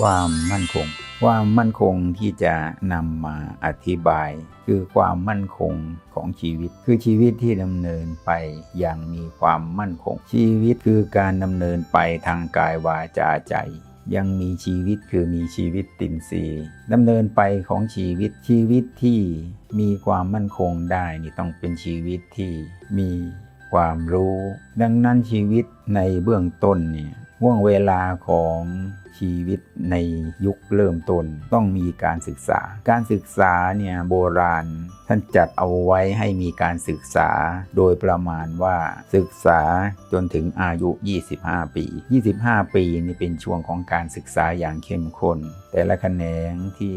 ความมั่นคง ความมั่นคงที่จะนำมาอธิบาย คือความมั่นคงของชีวิต คือชีวิตที่ดำเนินไปอย่างมีความมั่นคง ชีวิตคือการดำเนินไปทางกายวาจาใจยังมีชีวิตคือมีชีวิตตินทรีย์ดำเนินไปของชีวิตชีวิตที่มีความมั่นคงได้นี่ต้องเป็นชีวิตที่มีความรู้ ดังนั้นชีวิตในเบื้องต้นเนี่ย ห่วงเวลาของชีวิตในยุคเริ่มต้นต้องมีการศึกษา การศึกษาเนี่ยโบราณ ท่านจัดเอาไว้ให้มีการศึกษาโดยประมาณว่าศึกษาจนถึงอายุ 25 ปี 25 ปีนี่เป็นช่วงของการศึกษาอย่างเข้มข้นแต่ละแขนงที่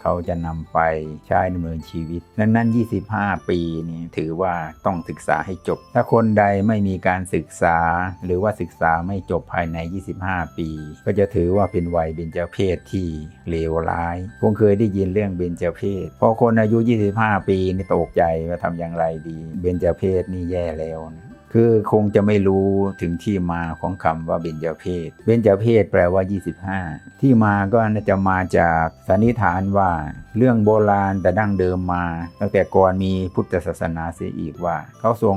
เขาจะนำไปใช้ดำเนินชีวิต ดังนั้น 25 ปีนี่ถือว่าต้องศึกษาให้จบ ถ้าคนใดไม่มีการศึกษา หรือว่าศึกษาไม่จบภายใน 25 ปี ก็จะถือว่าเป็นวัยเบญจเพศที่เลวร้ายคงเคยได้ยินเรื่องเบญจเพศ พอคนอายุ 25 ปีนี่ตกใจว่าทำอย่างไรดี เบญจเพศนี่แย่แล้วนะ คือคงจะไม่รู้ถึงที่มาของคำว่าเบญจเพศ เบญจเพศแปลว่า 25 ที่มาก็น่าจะมาจากสันนิษฐานว่าเรื่องโบราณแต่ดั้งเดิมมา ตั้งแต่ก่อนมีพุทธศาสนาเสียอีกว่า เขาทรง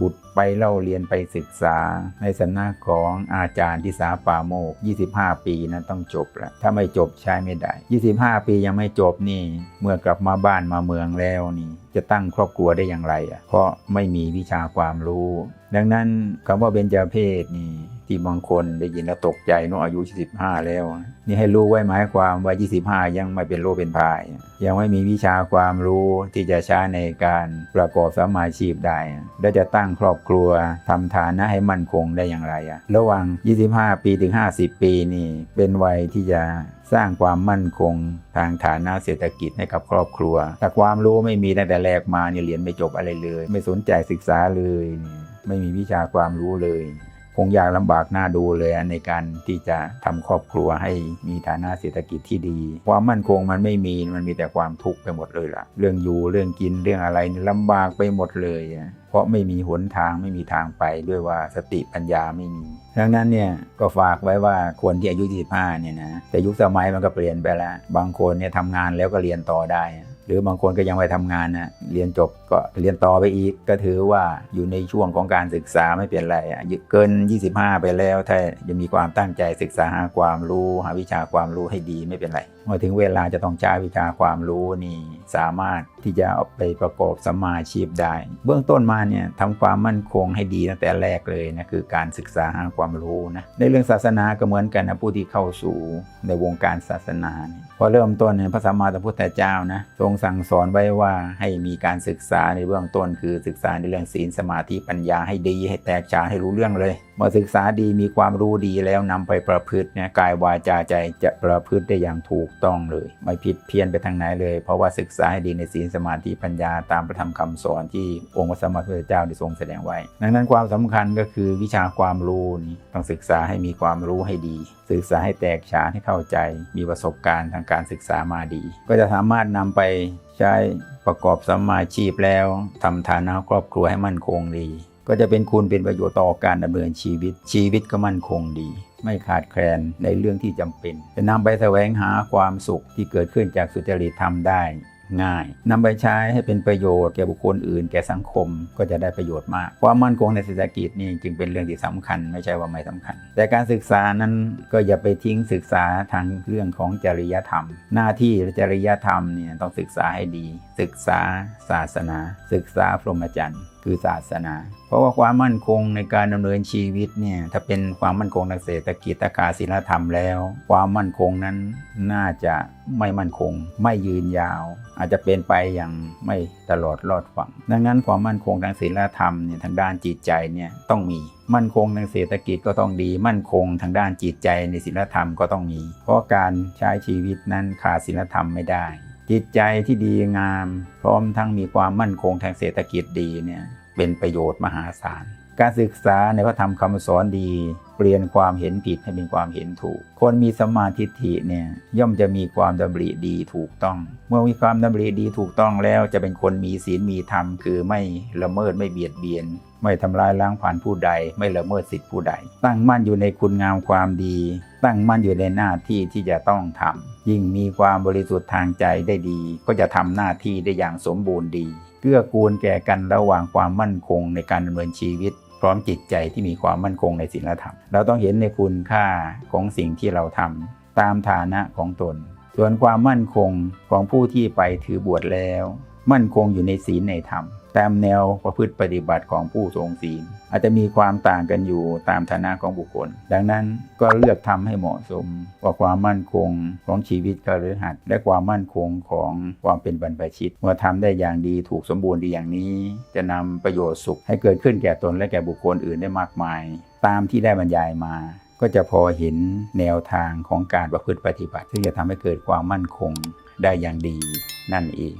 บุตรไปเล่าเรียนไปศึกษาในสำนักของอาจารย์ที่สาป่าโมก 25 ปีนั้นต้องจบแล้วถ้าไม่จบใช้ไม่ได้ 25 ปียังไม่จบนี่ เมื่อกลับมาบ้านมาเมืองแล้วนี่ จะตั้งครอบครัวได้อย่างไรอะเพราะไม่มีวิชาความรู้ ดังนั้นคำว่าเบญจเพศนี่ ที่บางคนได้ยินแล้วตกใจเนอะอายุ 25 แล้ว นี่ให้รู้ไว้หมายความว่า 25 ยังไม่เป็นโรคเป็นพาย ยังไม่มีวิชาความรู้ที่จะใช้ในการประกอบสมาชีพได้ และจะตั้งครอบครัวทำฐานะให้มั่นคงได้อย่างไรอะระหว่าง 25 ปีถึง 50 ปีนี่เป็นวัยที่จะสร้างความมั่นคงทางฐานะเศรษฐกิจให้กับครอบครัว แต่ความรู้ไม่มีตั้งแต่แรกมาเนี่ยเรียนไม่จบอะไรเลย ไม่สนใจศึกษาเลย ไม่มีวิชาความรู้เลย คงยากลำบากหน้าดูเลยในการที่จะทำครอบครัวให้มีฐานะเศรษฐกิจที่ดี ความมั่นคงมันไม่มีมันมีแต่ความทุกข์ไปหมดเลยล่ะ เรื่องอยู่เรื่องกินเรื่องอะไรลำบากไปหมดเลยเพราะไม่มีหนทางไม่มีทางไปด้วยว่าสติปัญญาไม่มีดังนั้นเนี่ยก็ฝากไว้ว่าคนที่อายุ 25 เนี่ยนะแต่ยุคสมัยมันก็เปลี่ยนไปแล้ว บางคนเนี่ยทำงานแล้วก็เรียนต่อได้ รือบางคนก็ยังไปทำงานนะเรียนจบก็เรียนต่อไปอีก ก็ถือว่าอยู่ในช่วงของการศึกษาไม่เป็นไรอะเกิน 25 ไปแล้ว ถ้ายังมีความตั้งใจศึกษาหาความรู้ หาวิชาความรู้ให้ดีไม่เป็นไรเมื่อถึงเวลาจะต้องใช้วิชาความรู้นี่สามารถที่จะเอาไปประกอบสมมาชีพได้ เบื้องต้นมาเนี่ยทำความมั่นคงให้ดีตั้งแต่แรกเลยนะคือการศึกษาหาความรู้นะในเรื่องศาสนาก็เหมือนกันนะผู้ที่เข้าสู่ในวงการศาสนาพอเริ่มต้นเนี่ยพระสัมมาสัมพุทธเจ้านะทรงสั่งสอนไว้ว่าให้มีการศึกษาในเบื้องต้นคือศึกษาในเรื่องศีลสมาธิปัญญาให้ดีให้แตกฉานให้รู้เรื่องเลย เมื่อศึกษาดีมีความรู้ดีแล้วนำไปประพฤติเนี่ยกายวาจาใจจะประพฤติได้อย่างถูกต้องเลย ไม่ผิดเพี้ยนไปทางไหนเลย เพราะว่าศึกษาให้ดีในศีลสมาธิปัญญาตามพระธรรมคำสอนที่องค์พระสัมมาสัมพุทธเจ้าได้ทรงแสดงไว้ ดังนั้นความสำคัญก็คือวิชาความรู้นี่ต้องศึกษาให้มีความรู้ให้ดี ศึกษาให้แตกฉานให้เข้าใจ มีประสบการณ์ทางการศึกษามาดี ก็จะสามารถนำไปใช้ประกอบสมมาชีพแล้วทำฐานะครอบครัวให้มั่นคงดี ก็จะเป็นคุณเป็นประโยชน์ต่อการดำเนินชีวิต ชีวิตก็มั่นคงดี ไม่ขาดแคลนในเรื่องที่จำเป็น จะนำไปแสวงหาความสุขที่เกิดขึ้นจากสุจริตธรรมได้ ง่ายนำไปใช้ให้เป็นประโยชน์แก่บุคคลอื่น แก่สังคมก็จะได้ประโยชน์มากความมั่นคงในเศรษฐกิจนี่จึงเป็นเรื่องที่สำคัญไม่ใช่ว่าไม่สำคัญ แต่การศึกษานั้นก็อย่าไปทิ้งศึกษาทางเรื่องของจริยธรรม หน้าที่จริยธรรมเนี่ยต้องศึกษาให้ดี ศึกษาศาสนา ศึกษาพรหมจรรย์คือศาสนา เพราะว่าความมั่นคงในการดำเนินชีวิตเนี่ยถ้าเป็นความมั่นคงทางเศรษฐกิจตาศีลธรรมแล้ว ความมั่นคงนั้นน่าจะไม่มั่นคง ไม่ยืนยาว อาจจะเป็นไปอย่างไม่ตลอดรอดฝั่งดังนั้นความมั่นคงทางศีลธรรมเนี่ยทางด้านจิตใจเนี่ยต้องมีมั่นคงทางเศรษฐกิจก็ต้องดี มั่นคงทางด้านจิตใจในศีลธรรมก็ต้องมี เพราะการใช้ชีวิตนั้นขาดศีลธรรมไม่ได้ จิตใจที่ดีงาม พร้อมทั้งมีความมั่นคงทางเศรษฐกิจดีเนี่ยเป็นประโยชน์มหาศาล การศึกษาในพระธรรมคำสอนดี เปลี่ยนความเห็นผิดให้เป็นความเห็นถูก คนมีสมาทิฏฐิเนี่ยย่อมจะมีความดำริดีถูกต้อง เมื่อมีความดำริดีถูกต้องแล้วจะเป็นคนมีศีลมีธรรม คือไม่ละเมิดไม่เบียดเบียน ไม่ทำลายล้างผ่านผู้ใด ไม่ละเมิดสิทธิผู้ใด ตั้งมั่นอยู่ในคุณงามความดี ตั้งมั่นอยู่ในหน้าที่ที่จะต้องทำยิ่งมีความบริสุทธิ์ทางใจได้ดี ก็จะทำหน้าที่ได้อย่างสมบูรณ์ดี เกื้อกูลแก่กันระหว่างความมั่นคงในการดำเนินชีวิต พร้อมจิตใจที่มีความมั่นคงในศีลธรรม เราต้องเห็นในคุณค่าของสิ่งที่เราทำตามฐานะของตน ส่วนความมั่นคงของผู้ที่ไปถือบวชแล้ว มั่นคงอยู่ในศีลในธรรม ตามแนวประพฤติปฏิบัติของผู้ทรงศีล อาจจะมีความต่างกันอยู่ตามฐานะของบุคคล ดังนั้นก็เลือกทำให้เหมาะสมว่าความมั่นคงของชีวิตกฤหัสและความมั่นคงของความเป็นบรรพชิต เมื่อทำได้อย่างดีถูกสมบูรณ์ดีอย่างนี้ จะนำประโยชน์สุขให้เกิดขึ้นแก่ตนและแก่บุคคลอื่นได้มากมาย ตามที่ได้บรรยายมาก็จะพอเห็นแนวทางของการประพฤติปฏิบัติซึ่จะทำให้เกิดความมั่นคงได้อย่างดีนั่นเอง